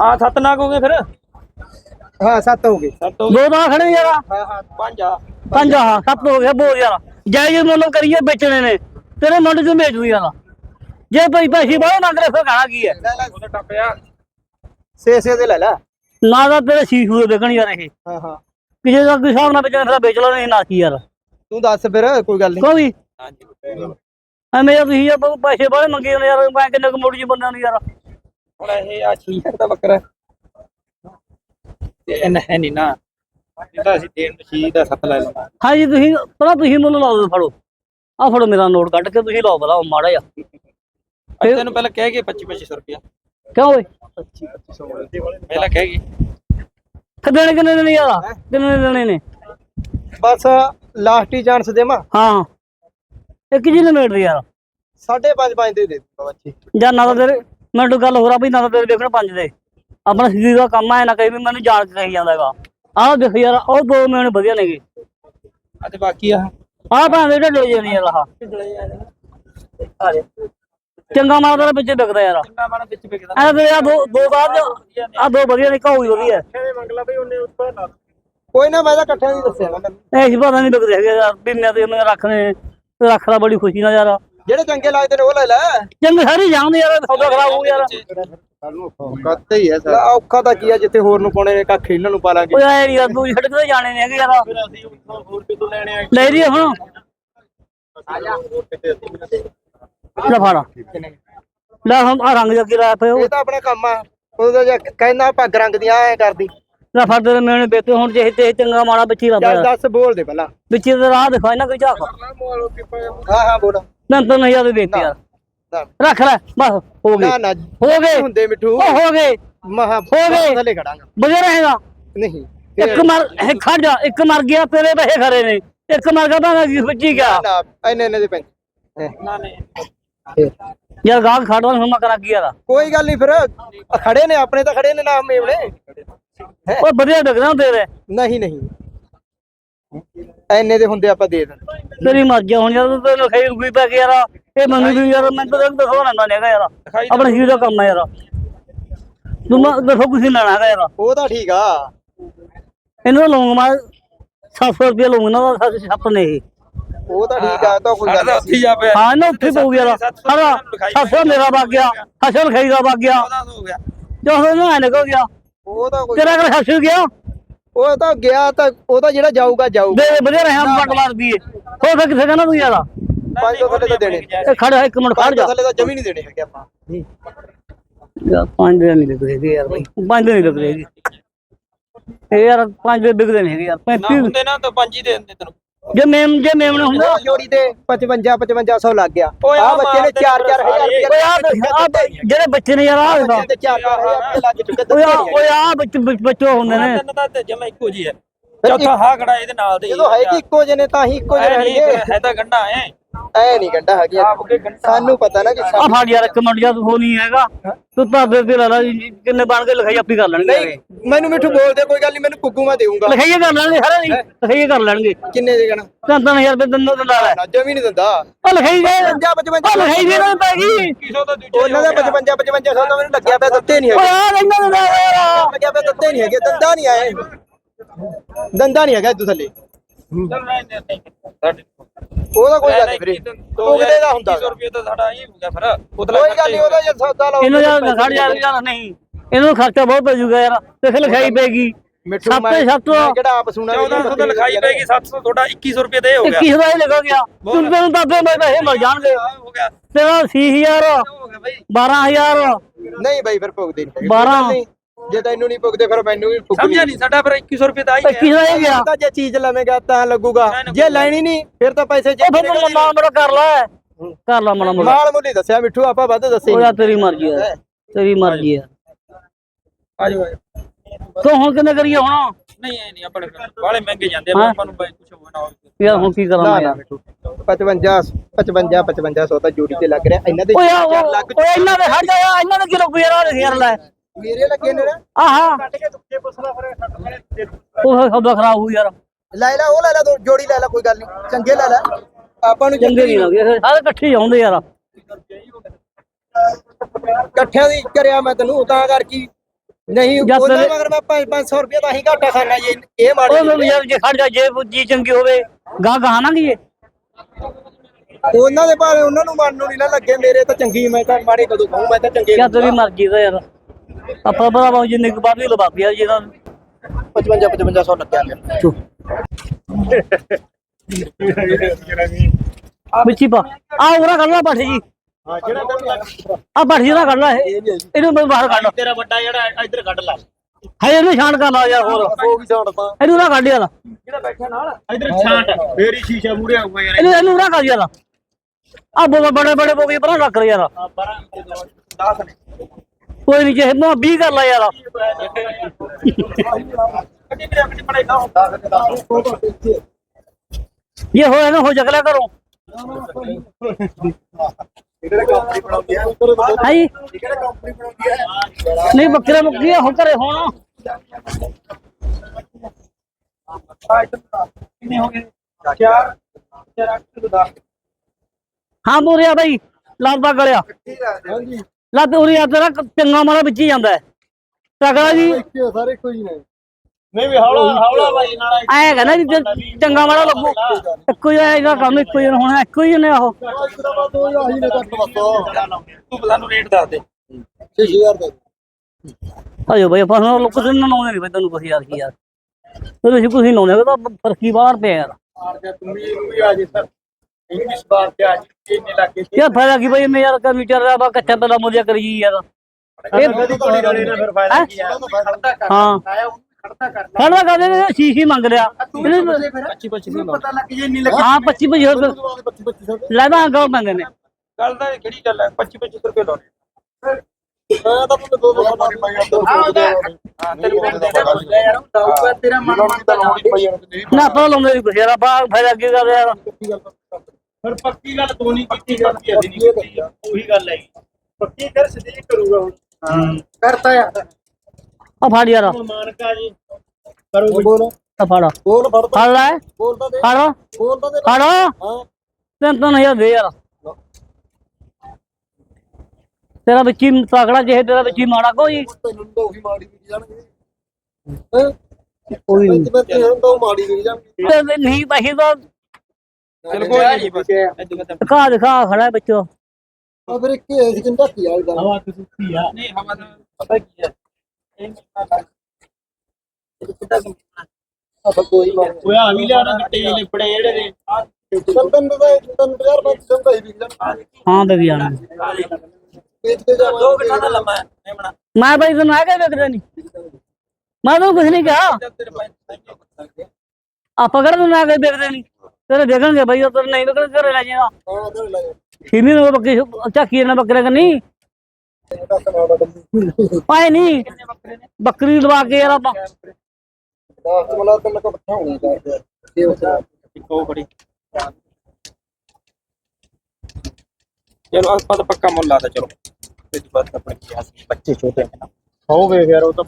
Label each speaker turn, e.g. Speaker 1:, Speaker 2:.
Speaker 1: ਹਾਂ ਸੱਤ ਨਾਗ ਹੋ ਗਏ ਫਿਰ?
Speaker 2: ਹਾਂ ਸੱਤ ਹੋ ਗਏ।
Speaker 1: ਸੱਤ ਹੋ
Speaker 3: ਦੋ ਤਾਂ ਖੜੇ ਯਾਰ।
Speaker 1: ਹਾਂ ਹਾਂ ਪੰਜ ਆ।
Speaker 3: ਪੰਜ ਹਾਂ ਸੱਤ ਹੋ ਗਿਆ ਬੋਲ ਯਾਰ। ਜੈ ਜੇ ਮੁੱਲ ਕਰੀਏ ਵੇਚਣੇ ਨੇ ਤੇਰੇ ਮੁੰਡ ਚ ਵੇਚ ਦੂ ਯਾਰ। ਜੇ ਭਾਈ ਪੈਸੇ ਬਾਹਰ ਮੰਗ ਰਹੇ ਫਿਰ ਖਾਣਾ ਕੀ ਹੈ?
Speaker 1: ਉਹਦਾ ਟੱਪਿਆ
Speaker 2: ਛੇ ਛੇ ਦੇ ਲੈ ਲੈ।
Speaker 3: ਨਾ ਤਾਂ ਤੇਰੇ ਸ਼ੀਸ਼ੂ ਦੇ ਵਿਕਣ ਯਾਰ ਇਹ।
Speaker 2: ਹਾਂ ਹਾਂ।
Speaker 3: ਕਿਸੇ ਦਾ ਕੋਈ ਹਿਸਾਬ ਨਾਲ ਵੇਚਣਾ ਫਿਰ ਵੇਚ ਲਓ ਨਹੀਂ ਨਾ ਕੀ ਯਾਰ।
Speaker 2: ਤੂੰ ਦੱਸ ਫਿਰ ਕੋਈ ਗੱਲ ਨਹੀਂ
Speaker 3: ਕੋਈ?
Speaker 1: ਹਾਂਜੀ
Speaker 3: ਐਵੇਂ ਤੁਸੀਂ ਯਾਰ ਪੈਸੇ ਬਾਹਰ ਮੰਗੇ ਨੇ ਯਾਰ ਮੈਂ ਕਿੰਨੇ ਕੁ ਮੋੜੀ ਜੀ ਬੰਦਿਆਂ ਨੂੰ ਯਾਰ।
Speaker 1: ਹੁਣ ਇਹ ਆ 6000 ਦਾ ਬੱਕਰਾ। ਤੇ ਇਹਨਾਂ ਹੈ ਨਹੀਂ ਨਾ ਇਹਦਾ ਅਸੀਂ ਦੇਣ ਨੂੰ ਦਾ ਸੱਤ ਲੈ ਲਵਾਂ
Speaker 3: ਹਾਂਜੀ ਤੁਸੀਂ ਪਹਿਲਾਂ ਤੁਸੀਂ ਮੁੱਲ ਲਾ ਦਿਓ ਫੜੋ। ਆ ਫੜੋ ਮੇਰਾ ਨੋਟ ਕੱਢ ਕੇ ਤੁਸੀਂ ਲਾਓ ਬਲਾ ਮਾੜਾ ਜਿਹਾ।
Speaker 1: ਅੱਜ ਤੈਨੂੰ ਪਹਿਲਾਂ ਕਹਿ ਗਏ 25 2500 ਰੁਪਇਆ।
Speaker 3: ਕਿਉਂ ਓਏ?
Speaker 2: 25 2500
Speaker 1: ਪਹਿਲਾਂ ਕਹਿ ਗਏ
Speaker 3: ਕਿ ਦੇਣੇ ਕਿੰਨੇ ਦੇਣੇ ਯਾਰ? ਕਿੰਨੇ ਦੇਣੇ ਨੇ?
Speaker 2: ਬਸ ਲਾਸਟ ਹੀ ਚਾਂਸ ਦੇਵਾਂ।
Speaker 3: ਹਾਂ। ਇੱਕ ਜੀ ਨੇ ਮੇੜ ਯਾਰ।
Speaker 2: ਸਾਢੇ ਪੰਜ ਪੰਜ ਦੇ ਦੇ ਬੱਚੇ
Speaker 3: ਜਾਂ ਨਾ ਤਾਂ ਤੇਰੇ ਮੈਨੂੰ ਗੱਲ ਹੋਰ ਆ ਵੀ ਨਾ ਤਾਂ ਤੇਰੇ ਦੇਖਣ ਪੰਜ ਦੇ। ਆਪਣਾ ਸਰੀਰ ਦਾ ਕੰਮ ਹੈ ਨਾ ਕਹੀ ਵੀ ਮੈਨੂੰ ਜਾਣ ਕੇ ਕਹੀ ਜਾਂਦਾ ਹੈਗਾ। ਆਹ ਦੇਖ ਯਾਰ ਉਹ ਦੋ ਮੈਨੂੰ ਵਧੀਆ ਨੇਗੇ।
Speaker 1: ਅਤੇ ਬਾਕੀ ਆ।
Speaker 3: ਆਹ ਭਾਵੇਂ ਢੱਡੇ ਜੇ ਨਹੀਂ ਯਾਰ ਆਹ।
Speaker 1: ਆ ਦੇ
Speaker 3: ਚੰਗਾ ਮਾਰ ਤੇਰੇ ਵਿੱਚ ਵਿਕਦਾ ਯਾਰ।
Speaker 1: ਚੰਗਾ ਮਾਣਾ ਵਿੱਚ ਵਿਕਦਾ।
Speaker 3: ਤੇ ਆ ਦੋ ਦੋ ਬਾਅਦ ਆ ਦੋ ਵਧੀਆ ਨੇ ਕਾਹੂ ਵਧੀਆ।
Speaker 1: ਮੰਗਲਾ ਬਈ ਉਹਨੇ ਉੱਪਰ ਲਾ
Speaker 2: ਕੋਈ ਨਾ ਮੈਂ ਤਾਂ ਇਕੱਠਿਆਂ ਦੀ ਦੱਸਿਆ। ਮੈਂ ਤੈਨੂੰ
Speaker 3: ਸੀ ਪਤਾ ਨਹੀਂ ਵਿਕਦੇ ਹੈਗੇ ਯਾਰ ਪਿੰਨਿਆਂ ਤੇ ਉਹਨੇ ਰੱਖਨੇ ਰੱਖਦਾ ਬੜੀ ਖੁਸ਼ੀ ਨਾਲ ਯਾਰ।
Speaker 2: ਜਿਹੜੇ ਚੰਗੇ ਲੱਗਦੇ ਨੇ ਉਹ ਲੈ ਲੈ।
Speaker 3: ਚੰਗੇ ਸਾਰੇ ਜਾਣਦੇ ਯਾਰ ਸੌਦਾ ਖਰਾਬ ਹੋ ਯਾਰ।
Speaker 2: ਕੱਤੇ ਹੀ ਹੈ ਸਰ। ਔਖਾ ਤਾਂ ਕੀ ਆ ਜਿੱਥੇ ਹੋਰ ਨੂੰ ਪਾਉਣੇ ਨੇ ਕੱਖ ਇਹਨਾਂ ਨੂੰ ਪਾ ਲਾਂਗੇ
Speaker 3: ਓਏ ਐ ਯਾਰ ਦੂਜੀ ਛੱਡ ਕੇ ਜਾਣੇ ਨੇ ਹੈਗੇ ਯਾਰ।
Speaker 1: ਅਸੀਂ ਹੋਰ ਕਿਤੋਂ ਲੈਣੇ ਆ?
Speaker 3: ਲੈ ਰਹੀ ਹੁਣ। ਲੈ ਫੜ। ਲੈ ਹੁਣ ਆ ਰੰਗ ਜੱਗੀ ਲਾਇਆ ਪਿਆ
Speaker 2: ਇਹ ਤਾਂ ਆਪਣੇ ਕੰਮ ਆ। ਉਹਦਾ ਜੇ ਕਹਿੰਦਾ ਪੱਗ ਰੰਗ ਦੀਆਂ ਐ ਕਰਦੀ।
Speaker 3: ਲੈ ਫੜ ਤੇਰੇ ਮੈਨੇ ਬੇਤੇ ਹੁਣ ਜੇ ਤੇ ਚੰਗਾ ਮਾੜਾ ਬੱਚੀ
Speaker 2: ਦੱਸ ਬੋਲ ਦੇ ਪਹਿਲਾਂ।
Speaker 3: ਵਿੱਚ ਦੇ ਰਾਹ ਦਿਖਾ ਇਹਨਾਂ ਕੋਈ ਝਾਕ।
Speaker 2: ਹਾਂ ਹਾਂ ਬੋਲ।
Speaker 3: ਮੈਂ ਤਾਂ ਨਹੀਂ ਯਾਦ ਬੇਤੇ ਯਾਰ
Speaker 2: ਨਾ।
Speaker 3: ਰੱਖ ਲੈ ਬਸ ਹੋ ਗਏ।
Speaker 2: ਨਾ ਨਾ
Speaker 3: ਹੋ ਗਏ।
Speaker 2: ਹੁੰਦੇ ਮਿੱਠੂ।
Speaker 3: ਉਹ ਹੋ ਗਏ।
Speaker 2: ਮਹਾ
Speaker 3: ਹੋ ਗਏ।
Speaker 2: ਥੱਲੇ ਖੜਾਂਗਾ।
Speaker 3: ਵਧੀਆ ਰਹੇਗਾ
Speaker 2: ਨਹੀਂ
Speaker 3: ਇੱਕ ਮਰ ਖੜ ਜਾ ਇੱਕ ਮਰ ਗਿਆ ਤੇਰੇ ਪੈਸੇ ਖਰੇ ਨੇ। ਇੱਕ ਮਰ ਗਿਆ ਤਾਂ ਕੀ ਬੱਚੀ ਗਿਆ?
Speaker 2: ਨਾ ਇੰਨੇ ਇੰਨੇ ਦੇ ਪੈਂਦੇ
Speaker 1: ਨਾ ਨਹੀਂ।
Speaker 3: ਯਾਰ ਗਾਹਕ ਖੜਵਾ ਹੁਣ ਮੈਂ ਕਰਾਂ ਕੀ ਯਾਰ
Speaker 2: ਕੋਈ ਗੱਲ ਨਹੀਂ ਫਿਰ। ਖੜੇ ਨੇ ਆਪਣੇ ਤਾਂ ਖੜੇ ਨੇ ਨਾ ਮੇਵਣੇ।
Speaker 3: ਉਹ ਵਧੀਆ ਡਗਦਾ ਹੁੰਦੇ ਰੇ
Speaker 2: ਨਹੀਂ ਨਹੀਂ। ਇੰਨੇ ਦੇ ਹੁੰਦੇ ਆਪਾਂ ਦੇ ਦਿੰਦੇ।
Speaker 3: ਤੇਰੀ ਮਰਜ਼ੀ ਹੁਣ ਯਾਰ ਤੂੰ ਲਿਖਾਈ ਰੁਕੀ ਪੈ ਕੇ ਯਾਰ ਇਹ ਮੈਨੂੰ ਵੀ ਯਾਰ ਮੈਂ ਤਾਂ ਦੱਸੋ ਨਾ ਨਹੀਂ ਹੈਗਾ ਯਾਰ। ਆਪਣੇ ਸ਼ਰੀਰ ਦਾ ਕੰਮ ਹੈ ਯਾਰ। ਤੂੰ ਮੈਂ ਦੱਸੋ ਕੁਝ ਨਹੀਂ ਲੈਣਾ ਹੈਗਾ ਯਾਰ।
Speaker 2: ਉਹ ਤਾਂ ਠੀਕ ਆ।
Speaker 3: ਇਹਨਾਂ ਦਾ ਲੌਂਗ ਮਾਰ 700 ਰੁਪਏ ਲੌਂਗ ਇਹਨਾਂ ਦਾ ਸੱਤ ਸੱਤ ਨੇ ਇਹ।
Speaker 2: ਉਹ ਤਾਂ ਠੀਕ ਆ ਤਾਂ ਕੋਈ ਗੱਲ ਨਹੀਂ।
Speaker 1: ਉੱਥੇ ਜਾ ਪਿਆ।
Speaker 3: ਹਾਂ ਇਹਨਾਂ ਉੱਥੇ ਪਊ ਯਾਰ। ਸਾਰਾ 700 ਮੇਰਾ ਵਗ ਗਿਆ। ਹਸਨ ਖਾਈ ਦਾ ਵਗ ਗਿਆ।
Speaker 1: 1400 ਹੋ ਗਿਆ।
Speaker 3: ਜੋ ਨੇ ਨਿਕਲ ਗਿਆ।
Speaker 2: ਉਹ ਤਾਂ ਕੋਈ
Speaker 3: ਤੇਰਾ ਕਰ ਹਸਨ ਗਿਆ।
Speaker 2: ਉਹ ਤਾਂ ਗਿਆ ਤਾਂ ਉਹ ਤਾਂ ਜਿਹੜਾ ਜਾਊਗਾ ਜਾਊਗਾ
Speaker 3: ਦੇ ਵਧੀਆ ਰਿਹਾ ਬੰਡ ਮਾਰ ਦੀਏ। ਹੋ ਫਿਰ ਕਿਸੇ ਕਹਿੰਦਾ ਤੂੰ ਯਾਰ
Speaker 2: ਪੰਜ ਸੌ ਥੱਲੇ ਤਾਂ ਦੇਣੇ।
Speaker 3: ਇਹ ਖੜ ਇੱਕ ਮਿੰਟ ਖੜ ਜਾ।
Speaker 2: ਥੱਲੇ ਤਾਂ ਜਮੀ ਨਹੀਂ ਦੇਣੇ ਹੈਗੇ ਆਪਾਂ।
Speaker 3: ਯਾਰ ਪੰਜ ਦੇ ਨਹੀਂ ਵਿਕਦੇ ਹੈਗੇ ਯਾਰ ਭਾਈ ਪੰਜ ਦੇ ਨਹੀਂ ਵਿਕਦੇ ਹੈਗੇ। ਇਹ ਯਾਰ ਪੰਜ ਦੇ ਵਿਕਦੇ ਨਹੀਂ ਹੈਗੇ ਯਾਰ।
Speaker 1: ਨਾ
Speaker 3: 35
Speaker 1: ਹੁੰਦੇ ਨਾ ਤਾਂ ਪੰਜ ਹੀ ਦੇ ਦਿੰਦੇ ਤੈਨੂੰ।
Speaker 3: ਜੇ ਮੇਮ ਜੇ ਮੇਮ ਨੇ ਹੁੰਦਾ
Speaker 2: ਜੋੜੀ ਦੇ 55 5500 ਲੱਗ ਗਿਆ। ਆ ਬੱਚੇ ਨੇ
Speaker 1: ਮਾਰਦੇ
Speaker 2: 4 4000
Speaker 3: ਓਏ ਆ ਜਿਹੜੇ ਬੱਚੇ ਨੇ ਯਾਰ ਆ
Speaker 2: ਬੱਚੇ ਤੇ 4 4000 ਲੱਗ ਚੁੱਕੇ
Speaker 3: ਓਏ ਆ
Speaker 2: ਤੇ
Speaker 3: ਓਏ ਆ ਬੱਚੇ ਬੱਚੇ ਹੁੰਦੇ ਨੇ।
Speaker 1: ਤਿੰਨ ਤਾਂ ਤੇ ਜਮਾ ਇੱਕੋ ਜੀ ਹੈ। ਚੌਥਾ ਹਾ ਖੜਾ ਇਹਦੇ ਨਾਲ ਦੇ
Speaker 2: ਜਦੋਂ ਹੈ ਕਿ ਇੱਕੋ ਜਿਹੇ ਨੇ ਤਾਂ ਹੀ ਇੱਕੋ ਜਿਹੇ ਰਹਿਣਗੇ।
Speaker 1: ਹੈ ਤਾਂ ਗੰਡਾ ਹੈ
Speaker 2: ਐ ਨਹੀਂ ਗੰਡਾ ਹੈਗੀ ਸਾਨੂੰ ਪਤਾ ਨਾ ਕਿ
Speaker 3: ਆ ਫੜ ਯਾਰ ਇੱਕ ਮਿੰਟ ਜਦ ਹੋ ਨਹੀਂ ਹੈਗਾ। ਤੂੰ ਤਾਂ ਦੇ ਦੇ ਲਾ ਲਾ ਜੀ, ਕਿੰਨੇ ਬਣ ਕੇ ਲਿਖਾਈ ਆਪੀ ਕਰ ਲੈਣਗੇ
Speaker 2: ਨਹੀਂ ਮੈਨੂੰ ਮਿੱਠੂ ਬੋਲਦੇ ਕੋਈ ਗੱਲ ਨਹੀਂ ਮੈਨੂੰ ਕੁੱਗੂ ਮੈਂ ਦੇਊਂਗਾ।
Speaker 3: ਲਿਖਾਈਏ ਕਰ ਲੈਣਗੇ ਸਾਰੇ ਨਹੀਂ ਲਿਖਾਈਏ ਕਰ ਲੈਣਗੇ।
Speaker 2: ਕਿੰਨੇ ਦੇ ਗਣਾ
Speaker 3: ਤਾਂ ਤਾਂ ਹਜ਼ਾਰ ਰੁਪਏ ਦਿਨ ਦਾ ਲਾ ਲੈ
Speaker 2: ਨਾ ਜਮੀ ਨਹੀਂ ਦਿੰਦਾ।
Speaker 3: ਉਹ ਲਿਖਾਈ ਦੇ।
Speaker 2: 50 55
Speaker 3: ਉਹ ਲਿਖਾਈ ਦੇ ਨਾ ਪੈ ਗਈ।
Speaker 1: 2100 ਤਾਂ ਦੂਜੇ
Speaker 2: ਉਹਨਾਂ ਦਾ 55 55 ਸੌ ਤਾਂ ਮੈਨੂੰ ਲੱਗਿਆ ਪਿਆ ਦਿੱਤੇ ਨਹੀਂ
Speaker 3: ਓਏ
Speaker 2: ਹੈਗੇ
Speaker 3: ਆ ਇਹਨਾਂ ਦਾ ਯਾਰ।
Speaker 2: ਲੱਗਿਆ ਪਿਆ ਦਿੱਤੇ ਨਹੀਂ ਹੈਗੇ ਦੰਦਾ ਨਹੀਂ ਆਏ ਦੰਦਾ ਨਹੀਂ ਹੈਗਾ ਇਦੋਂ ਥੱਲੇ। ਉਹਦਾ ਕੋਈ ਗੱਲ ਨਹੀਂ ਵੀਰੇ। ਟੁਕਦੇ ਦਾ ਹੁੰਦਾ
Speaker 1: 200 ਰੁਪਏ ਤਾਂ ਸਾਡਾ ਹੀ ਹੋ ਗਿਆ ਫਿਰ
Speaker 2: ਕੋਈ ਗੱਲ ਨਹੀਂ ਉਹਦਾ ਜੇ ਸੌਦਾ ਲਾਓ
Speaker 3: ਇਹਨੂੰ ਯਾਰ 6000 ਦਾ ਨਹੀਂ ਇਹਨੂੰ ਖਰਚਾ ਬਹੁਤ ਪੈ ਜੂਗਾ ਯਾਰ ਦੇਖ ਲਿਖਾਈ ਪੈਗੀ
Speaker 2: ਮਿੱਠੂ ਮੈਂ ਸਭ ਆਪ ਸੁਣਾ
Speaker 1: 1400 ਤਾਂ ਲਿਖਾਈ ਪੈਗੀ 700 ਤੁਹਾਡਾ 2100 ਰੁਪਏ ਦੇ ਹੋ ਗਿਆ।
Speaker 3: 2100 ਦਾ ਹੀ ਲੱਗਾ ਗਿਆ। ਤੂੰ ਤੈਨੂੰ ਦੱਬੇ ਮੈਂ ਪੈਸੇ ਮਰ ਜਾਣਗੇ। ਤੇਰਾ
Speaker 1: 6000
Speaker 3: 12000
Speaker 2: ਨਹੀਂ ਬਾਈ ਫਿਰ ਭੁਗਦੇ ਨਹੀਂ। 12 ਜੇ ਤੈਨੂੰ ਨਹੀਂ ਭੁਗਦੇ ਫਿਰ ਮੈਨੂੰ ਵੀ ਭੁਗਣੀ
Speaker 1: ਸਮਝਿਆ ਨਹੀਂ ਸਾਡਾ ਫਿਰ 2100 ਰੁਪਏ ਤਾਂ ਆਈ
Speaker 3: 21 ਦਾ ਹੀ ਗਿਆ।
Speaker 2: ਤਾਂ ਜੇ ਚੀਜ਼ ਲਵੇਂਗਾ ਤਾਂ ਲੱਗੂਗਾ। ਜੇ ਲੈਣੀ ਨਹੀਂ ਫਿਰ ਤਾਂ ਪੈਸੇ ਜੇ
Speaker 3: ਉਹ ਫਿਰ ਮੇਰਾ ਮਾਲ ਮੇਰਾ ਕਰ ਲੈ। ਕਰ ਲੈ ਮੋੜਾ
Speaker 2: ਮਾਲ ਮੁੱਲੀ ਦੱਸਿਆ ਮਿੱਠੂ ਆਪਾਂ ਵੱਧ ਦੱਸੇ
Speaker 3: ਉਹ ਯਾਰ ਤੇਰੀ ਮਰਜ਼ੀ ਹੈ? ਤੇਰੀ ਮਰਜ਼ੀ ਹੈ
Speaker 1: ਆ ਜਾਓ
Speaker 3: ਤੂੰ ਹੁਣ ਕਿੰਨੇ ਕਰੀਏ ਹੁਣ?
Speaker 1: ਨਹੀਂ ਇਹ ਨਹੀਂ ਆਪਣੇ ਵਾਲੇ ਮਹਿੰਗੇ ਜਾਂਦੇ ਆ ਆਪਾਂ ਨੂੰ ਬਾਈ ਕੁਝ ਨਾ ਹੋਵੇ।
Speaker 3: ਯਾਰ ਹੁਣ ਕੀ ਕਰਾਂ ਯਾਰ
Speaker 2: ਮਿੱਠੂ। 55 55 5500 ਤਾਂ ਜੋੜੀ ਤੇ ਲੱਗ ਰਿਹਾ। ਇਹਨਾਂ ਦੇ
Speaker 3: ਓਏ ਇਹਨਾਂ ਦੇ ਹਟ ਜਾ ਇਹਨਾਂ ਦੇ ਕਿਲੋ ਯਾਰ ਆ ਯਾਰ ਲੈ।
Speaker 2: ਮੇਰੇ ਲੱਗੇ ਨੇ ਨਾ।
Speaker 3: ਆਹਾ।
Speaker 2: ਕੇ ਤੁੱਕੇ ਪੁੱਛਣਾ ਫਿਰ
Speaker 3: ਉਹ ਸੌਦਾ ਖਰਾਬ ਹੋ ਯਾਰ।
Speaker 2: ਲੈ ਲੈ ਉਹ ਲੈ ਲੈ ਜੋੜੀ ਲੈ ਲੈ ਕੋਈ ਗੱਲ ਨਹੀਂ ਚੰਗੇ ਲੈ ਲੈ। ਆਪਾਂ ਨੂੰ
Speaker 3: ਚੰਗੇ ਨਹੀਂ ਲੱਗਦੇ। ਸਾਰੇ ਇਕੱਠੇ ਹੀ ਆਉਂਦੇ ਯਾਰ।
Speaker 2: ਇਕੱਠਿਆਂ ਦੀ ਕਰਿਆ ਮੈਂ ਤੈਨੂੰ ਤਾਂ ਕਰਕੇ ਨਹੀਂ ਉਹਨਾਂ ਮਗਰ ਮੈਂ 5-500 ਰੁਪਏ ਦਾ ਹੀ ਘਾਟਾ ਖਾਣਾ ਜੀ। ਇਹ ਮਾੜੀ
Speaker 3: ਉਹ ਮੈਨੂੰ ਯਾਰ ਜੇ ਖੜ ਜਾ ਜੇ ਚੰਗੀ ਹੋਵੇ ਗਾਹ ਨਾ ਗੀਏ
Speaker 2: ਉਹਨਾਂ ਦੇ ਬਾਰੇ ਉਹਨਾਂ ਨੂੰ ਮੰਨ ਨੂੰ ਨਹੀਂ ਨਾ ਲੱਗੇ ਮੇਰੇ ਤਾਂ ਚੰਗੀ ਮੈਂ ਤਾਂ ਮਾੜੇ ਕਦੋਂ ਕਹੂੰ ਮੈਂ ਤਾਂ ਚੰਗੇ
Speaker 3: ਕਿਆ ਤੇਰੀ ਮਰਜ਼ੀ ਦਾ ਯਾਰ। ਆਪਾਂ ਬੜਾ ਬਹੁਤ ਜਿੰਨੇ ਕੁ ਬਾਅਦ ਵੀ ਲਵਾ ਪਿਆ ਜਿਹਦਾ
Speaker 2: 55 5500 ਲੱਗਿਆ ਗਿਆ
Speaker 3: ਵਿੱਚੀ ਪਾ। ਆ ਉਰਾ ਕੱਢ ਲਾ ਪਾਠੀ ਜੀ।
Speaker 2: ਹਾਂ ਜਿਹੜਾ
Speaker 3: ਆ ਪਾਠੀ ਦਾ ਕੱਢ ਲਾ ਇਹ। ਇਹਨੂੰ ਮੈਂ ਬਾਹਰ ਕੱਢ
Speaker 1: ਤੇਰਾ ਵੱਡਾ ਜਿਹੜਾ ਇੱਧਰ ਕੱਢ ਲਾ।
Speaker 3: ਹੈ ਇਹਨੂੰ ਛਾਂਟ ਕਰ ਲਾ ਯਾਰ ਹੋਰ।
Speaker 2: ਉਹ ਵੀ ਛੱਡਦਾ
Speaker 3: ਇਹਨੂੰ ਨਾ ਕੱਢ ਯਾਰ।
Speaker 1: ਇੱਧਰ ਛਾਂਟ। ਫੇਰ ਹੀ ਸ਼ੀਸ਼ਾ ਮੂਰੇ ਆਊਗਾ ਯਾਰ।
Speaker 3: ਇਹਨੂੰ ਇਹਨੂੰ ਨਾ ਕਰ ਯਾਰ। ਆ ਬੜੇ ਬੜੇ ਬੋਗੇ ਪਰਾਂ ਰੱਖ ਲੈ ਯਾਰ।
Speaker 1: 10 ਨੇ।
Speaker 3: ਕੋਈ ਨਹੀਂ ਜੇ ਮੈਂ 20 ਕਰ ਲਾ ਯਾਰ
Speaker 1: ਕੱਢੀ ਵੀਰੇ ਆਪਣੀ ਪੜਾਈ ਨਾ ਹੁੰਦਾ
Speaker 3: ਇਹ ਹੋਇਆ ਨਾ ਹੋ ਜਗਲਿਆ ਕਰੋ
Speaker 2: ਕਿਹੜੇ ਕੰਪਨੀ ਬਣਾਉਂਦੀ ਹੈ
Speaker 3: ਹਾਈ
Speaker 2: ਕਿਹੜੇ ਕੰਪਨੀ ਬਣਾਉਂਦੀ ਹੈ
Speaker 3: ਨਹੀਂ ਹੋ
Speaker 1: ਹੋ
Speaker 3: ਹਾਂ ਲੱਤ ਉਰੀ ਆ ਤੇਰਾ ਚੰਗਾ ਮਾਰਾ ਵਿੱਚ ਹੀ ਜਾਂਦਾ ਹੈ। ਤਕੜਾ ਜੀ।
Speaker 2: ਇੱਕੇ ਸਾਰੇ ਕੋਈ ਨਹੀਂ
Speaker 1: ਨਹੀਂ ਵੀ ਹੌਲਾ ਹੌਲਾ ਬਾਈ ਨਾਲ
Speaker 3: ਐ ਕਹਿੰਦਾ ਜੀ ਚੰਗਾ ਮਾਰਾ ਲੱਗੂ ਇੱਕੋ ਹੀ ਆ ਇਹਦਾ ਕੰਮ ਇੱਕੋ ਹੀ ਹੁਣ ਇੱਕੋ ਹੀ ਨੇ ਉਹ
Speaker 2: ਇੱਕ ਦਾ ਬਾਅਦ ਉਹ ਆਹੀ। ਨੇ ਕੱਟ ਬਸ
Speaker 1: ਤੂੰ ਸਾਨੂੰ ਰੇਟ ਦੱਸ ਦੇ
Speaker 2: 6000 ਦਾ
Speaker 3: ਆਜੋ ਬਈ ਆਪਾਂ ਹੁਣ ਲੋਕ ਨੂੰ ਲਾਉਂਦੇ ਨਹੀਂ ਬਈ ਤੈਨੂੰ ਕੁਛ ਯਾਰ ਕੀ ਯਾਰ। ਤੇ ਤੁਸੀਂ ਕੁਛ ਨਹੀਂ ਲਾਉਂਦੇ ਤਾਂ ਫਰਕੀ ਬਾਹਰ ਪਿਆ ਯਾਰ।
Speaker 1: ਆਰ ਜਾ ਤੂੰ ਵੀ ਇਹਨੂੰ ਵੀ ਆ ਜੇ। ਸਰ ਇੰਗਲਿਸ਼ ਬਾਰ ਤੇ ਆ ਜੀ ਇੰਨੇ ਲੱਗੇ
Speaker 3: ਯਾਰ ਫਾਇਦਾ ਕੀ ਬਈ ਮੈਂ ਯਾਰ ਕੰਮ ਚੱਲ ਰਿਹਾ ਬਾ ਕੱਚਾ ਪਹਿਲਾਂ ਮੁਝੇ ਕਰੀ ਯਾਰ।
Speaker 1: ਇਹ ਬੜੀ ਕੋੜੀ ਵਾਲੇ ਨੇ ਫਿਰ ਫਾਇਦਾ ਕੀ ਆ? ਖੜਦਾ ਕਰ
Speaker 3: ਹਾਂ।
Speaker 1: ਆਇਆ ਉਹਨੂੰ ਖੜਦਾ ਕਰ
Speaker 3: ਨੇ ਸ਼ੀਸ਼ੀ ਮੰਗ ਲਿਆ। ਇਹਨੇ-
Speaker 1: 25 25 ਪਤਾ ਲੱਗ ਜੇ ਇੰਨੀ
Speaker 3: ਹਾਂ 25 25 ਰੁਪਏ ਲੈਦਾ ਗਾਉ ਮੰਗਦੇ ਨੇ।
Speaker 1: ਗੱਲ ਦਾ ਕਿਹੜੀ ਗੱਲ ਹੈ 25 25 ਰੁਪਏ ਲਾਉਣੇ ਹਾਂ ਤੇਰੇ ਕੋਲ ਦੇ ਦੇ ਯਾਰ ਦਾਊਗਾ ਤੇਰਾ ਮਨ
Speaker 2: ਪਈ ਜਾਂਦੀ
Speaker 3: ਨਾ ਆਪਾਂ ਲਾਉਂਦੇ ਨਹੀਂ ਕੁਛ ਯਾਰ ਆਪਾਂ ਫਾਇਦਾ ਕੀ ਕਰਦੇ ਯਾਰ।
Speaker 1: ਫਿਰ ਪੱਕੀ ਗੱਲ ਤੂੰ ਨਹੀਂ ਕੀਤੀ ਗੱਲ ਕੀ ਅਸੀਂ ਨਹੀਂ ਕੀਤੀ। ਉਹੀ ਗੱਲ ਹੈ ਪੱਕੀ ਕਰ ਸਿੱਧੀ ਕਰੂਗਾ ਹੁਣ। ਹਾਂ। ਕਰਤਾ ਯਾਰ।
Speaker 3: ਆ ਫੜ ਯਾਰ।
Speaker 1: ਮਾਨਕਾ ਜੀ। ਕਰੋ
Speaker 2: ਬੋਲ।
Speaker 3: ਆ ਫੜ।
Speaker 2: ਬੋਲ ਫੜ
Speaker 3: ਫੜ ਲੈ।
Speaker 2: ਬੋਲਦਾ ਦੇ।
Speaker 3: ਫੜ।
Speaker 2: ਬੋਲਦਾ ਦੇ।
Speaker 3: ਫੜ।
Speaker 2: ਹਾਂ।
Speaker 3: ਤਿੰਨ ਤਿੰਨ ਹਜ਼ਾਰ ਦੇ ਯਾਰ। ਤੇਰਾ ਹੀ ਤਕੜਾ ਜੇ ਤੇਰਾ ਹੀ ਮਾੜਾ ਕੋਈ।
Speaker 2: ਤੈਨੂੰ ਤਾਂ ਉਹੀ ਮਾੜੀ ਵੀ ਜਾਣਗੇ। ਹੈ
Speaker 3: ਕੋਈ
Speaker 2: ਤੇ ਤੈਨੂੰ ਤਾਂ ਉਹ ਮਾੜੀ ਵੀ ਜਾਣਗੇ।
Speaker 3: ਤੇ ਨਹੀਂ ਤਾਂ
Speaker 1: ਚਲ ਕੋਈ ਨਹੀਂ ਬਸ ਇਦੋਂ ਤਾਂ
Speaker 3: ਦਿਖਾ ਦਿਖਾ ਖੜਾ ਹੈ ਵਿੱਚੋਂ।
Speaker 2: ਆ ਫਿਰ ਇੱਕ ਹੈ ਕਿ ਚਿੰਤਾ ਕੀ ਆ ਗੱਲ।
Speaker 1: ਹਵਾ ਤੇ ਸੁੱਤੀ ਆ। ਨਹੀਂ ਹਵਾ ਦਾ ਪਤਾ ਕੀ ਹੈ ਇਹ ਕਿੱਦਾਂ
Speaker 2: ਆਪਾਂ ਕੋਈ ਬਾਤ
Speaker 1: ਉਹ ਆ ਵੀ ਲਿਆਣਾ ਗੱਟੇ ਜਿਹੇ ਲਿਪੜੇ ਜਿਹੜੇ ਨੇ।
Speaker 2: ਸੰਤਨ ਦਾ 3000 ਬਾਅਦ ਸੰਤਾ ਹੀ
Speaker 1: ਦੋ ਦਾ ਲੰਮਾ ਨਹੀਂ ਬਣਾ।
Speaker 3: ਮੈਂ ਭਾਈ ਤੈਨੂੰ ਆ ਕੇ ਵੇਖਦਾ ਨਹੀਂ। ਮੈਂ ਤਾਂ ਕੁਝ ਨਹੀਂ ਕਿਹਾ। ਆਪਾਂ ਕਿਹੜਾ ਤੈਨੂੰ ਆ ਕੇ ਵੇਖਦੇ ਨਹੀਂ? ਤੇਰੇ ਦੇਖਣਗੇ ਬਈ ਉਹ ਤੇਰੇ ਨਹੀਂ ਵੇਖਣ ਘਰੇ ਲੈ ਜਾਏਗਾ।
Speaker 2: ਹਾਂ ਕਰ ਲੈ
Speaker 3: ਛੀਵੀਂ ਨੂੰ ਬੱਕੇ ਝਾਕੀ ਨਾ ਬੱਕਰੇ ਕੰਨੀ।
Speaker 2: ਦੱਸ ਨਾ ਦਾ ਬੰਦੀ
Speaker 3: ਪਾਏ ਨਹੀਂ ਬੱਕਰੀ ਲਵਾ ਕੇ ਯਾਰ ਆਪਾਂ।
Speaker 2: ਦਾਸ ਮਲਾ ਤਾਂ ਮੈਂ ਇਕੱਠਾ ਹੋਣੀ ਚਾਹੀਦਾ ਤੇ ਉਹ
Speaker 1: ਇੱਕੋ ਬੜੀ ਚਲੋ ਆਪਾਂ ਤਾਂ ਪੱਕਾ ਮੁੱਲ ਲਾਦਾ ਚਲੋ। ਇਸ ਬਾਤ ਆਪਣੇ ਕੀ ਹਾਲ ਬੱਚੇ ਛੋਟੇ ਨੇ ਨਾ। ਹੋ ਗਏ ਯਾਰ ਉਹ ਤਾਂ